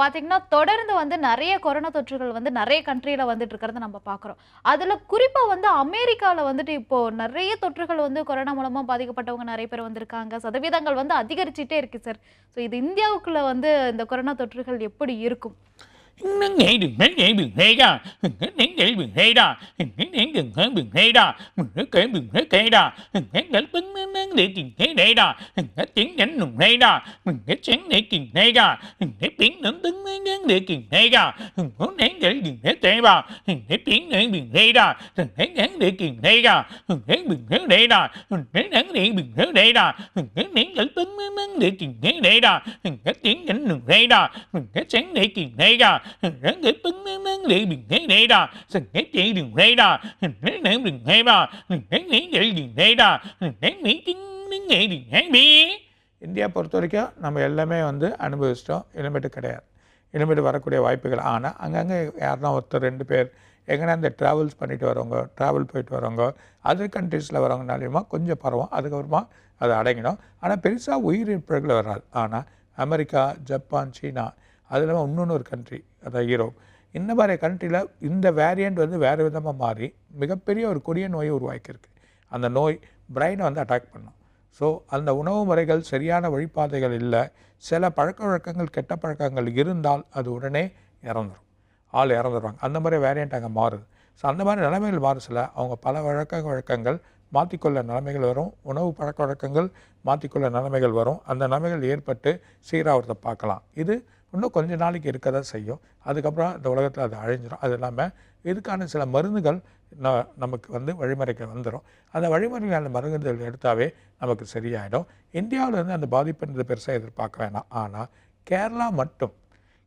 பார்த்தீங்கன்னா தொடர்ந்து வந்து நிறைய கொரோனா தொற்றுகள் வந்து நிறைய கண்ட்ரியில் வந்துட்டு இருக்கிறத நம்ம பார்க்குறோம் அதில் குறிப்பாக வந்து அமெரிக்காவில் வந்துட்டு இப்போ நிறைய தொற்றுகள் வந்து கொரோனா மூலமாக பாதிக்கப்பட்டவங்க நிறைய பேர் வந்திருக்காங்க. சதவீதங்கள் வந்து அதிகரிச்சுட்டே இருக்கு சார் ஸோ இது இந்தியாவுக்குள்ளே வந்து இந்த கொரோனா தொற்றுகள் எப்படி இருக்கும்? nắng nhẹ đừng nắng nhẹ đừng hay đó hình nắng nắng nhẹ đường hay đó hình nắng nắng đường hơn đường hay đó mình nói kể mình nói kể đó hình nắng đừng bấn nắng nắng để tiền thế đây đó hình nắng tiếng nhánh đường hay đó mình nói sáng để tiền hay đó hình nắng tiếng nắng tấn nắng nắng để tiền hay đó hình nắng nắng để đừng thế tệ đó hình nắng tiếng nắng đường hay đó hình nắng nắng để tiền hay đó hình nắng đường thế đây đó hình để đường thế đây đó hình nắng để bấn nắng nắng để tiền thế đây đó tiếng nhánh đường hay đó hình nắng để tiền hay đó rắn India பொறுத்த வரைக்கும் நம்ம எல்லாமே வந்து அனுபவிச்சிட்டோம். இனிமேட்டு கிடையாது. இனிமேட்டு வரக்கூடிய வாய்ப்புகள் ஆனால் அங்கங்கே யாருன்னா ஒருத்தர் ரெண்டு பேர் எங்கன்னா இந்த ட்ராவல்ஸ் பண்ணிட்டு வரவங்க ட்ராவல் போயிட்டு வரவங்க அதர் கண்ட்ரீஸில் வரவங்கனாலையுமா கொஞ்சம் பரவும். அதுக்கப்புறமா அது அடங்கிடும். ஆனால் பெருசாக உயிரிழப்புகள் வராது. ஆனால் அமெரிக்கா ஜப்பான் சீனா அது இல்லாமல் இன்னொன்று ஒரு கண்ட்ரி அதான் ஈரோப் இந்த மாதிரி கண்ட்ரியில் இந்த வேரியண்ட் வந்து வேறு விதமாக மாறி மிகப்பெரிய ஒரு கொடிய நோயை உருவாக்கியிருக்கு. அந்த நோய் பிரெயினை வந்து அட்டாக் பண்ணும். ஸோ அந்த உணவு முறைகள் சரியான வழிபாதைகள் இல்லை. சில பழக்க வழக்கங்கள் கெட்ட பழக்கங்கள் இருந்தால் அது உடனே இறந்துடும் ஆள் இறந்துடுவாங்க அந்த மாதிரி வேரியண்ட் அங்கே மாறுது. ஸோ அந்த மாதிரி நிலைமைகள் மாறுசில் அவங்க பல வழக்க வழக்கங்கள் மாற்றிக்கொள்ள நிலைமைகள் வரும். உணவு பழக்க வழக்கங்கள் மாற்றிக்கொள்ள நிலைமைகள் வரும். அந்த நிலைமைகள் ஏற்பட்டு சீராகிறத பார்க்கலாம். இது இன்னும் கொஞ்ச நாளைக்கு இருக்க தான் செய்யும். அதுக்கப்புறம் இந்த உலகத்தில் அது அழிஞ்சிடும் அது இல்லாமல் இதுக்கான சில மருந்துகள் ந நமக்கு வந்து வழிமுறைக்கு வந்துடும் அந்த வழிமுறைகள் மருந்துகள் எடுத்தாவே நமக்கு சரியாயிடும். இந்தியாவிலேருந்து அந்த பாதிப்புன்றது பெருசாக எதிர்பார்க்க வேணாம். ஆனால் கேரளா மட்டும்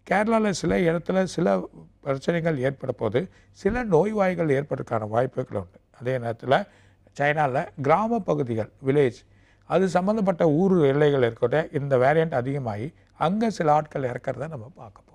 கேரளாவில் சில இடத்துல சில பிரச்சனைகள் ஏற்பட போது சில நோய்வாய்கள் ஏற்படுறதுக்கான வாய்ப்புகள் உண்டு. அதே நேரத்தில் சைனாவில் கிராம பகுதிகள் வில்லேஜ் அது சம்மந்தப்பட்ட ஊர் எல்லைகள் இருக்கட்டும் இந்த வேரியண்ட் அதிகமாகி அங்கே சில ஆட்கள் இறக்கறத நம்ம பார்க்க போகிறோம்